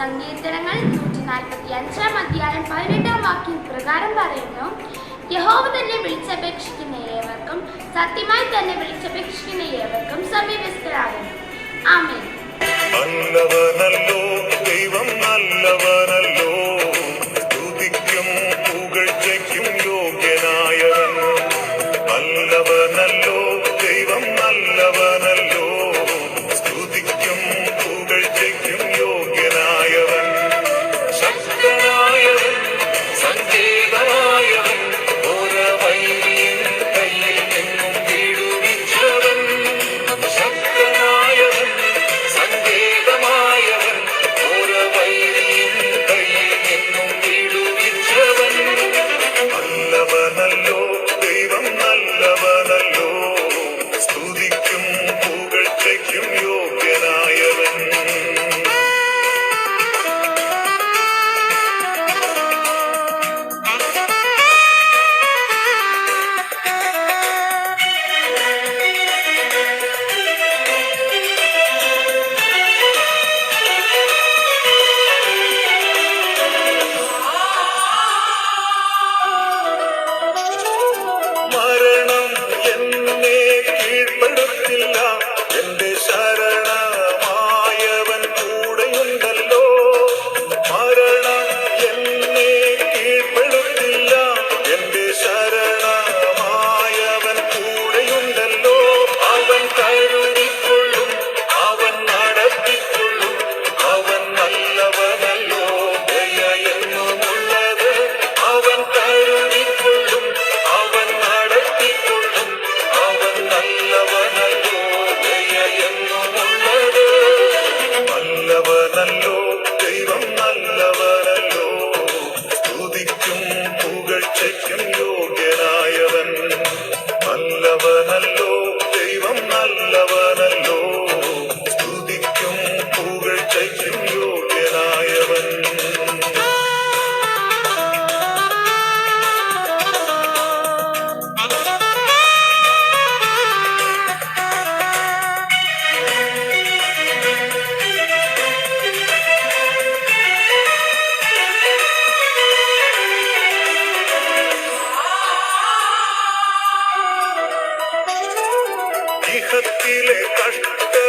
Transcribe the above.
സങ്കീർത്തനങ്ങൾ നൂറ്റി നാൽപ്പത്തി അഞ്ചാം അധ്യായം പതിനെട്ടാം വാക്യം പ്രകാരം പറയുന്നു. യഹോവ തന്നെ വിളിച്ചപേക്ഷിക്കുന്ന ഏവർക്കും സത്യമായി തന്നെ വിളിച്ചപേക്ഷിക്കുന്ന ഏവർക്കും സമീപസ്ഥരാകുന്നു. ആമേ ഇഹത്തിലെ കഷ്ട